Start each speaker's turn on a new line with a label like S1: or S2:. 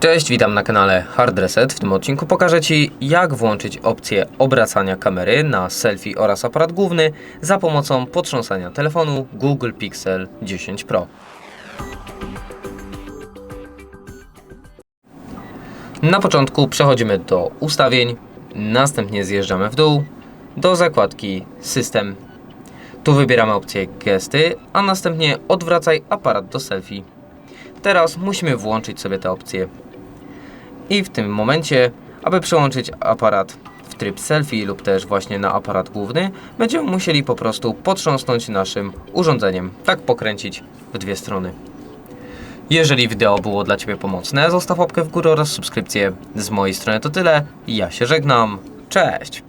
S1: Cześć, witam na kanale Hard Reset. W tym odcinku pokażę Ci, jak włączyć opcję obracania kamery na selfie oraz aparat główny za pomocą potrząsania telefonu Google Pixel 10 Pro. Na początku przechodzimy do ustawień, następnie zjeżdżamy w dół do zakładki System. Tu wybieramy opcję gesty, a następnie odwracaj aparat do selfie. Teraz musimy włączyć sobie te opcje. I w tym momencie, aby przełączyć aparat w tryb selfie lub też właśnie na aparat główny, będziemy musieli po prostu potrząsnąć naszym urządzeniem, tak pokręcić w dwie strony. Jeżeli wideo było dla Ciebie pomocne, zostaw łapkę w górę oraz subskrypcję. Z mojej strony to tyle. Ja się żegnam. Cześć!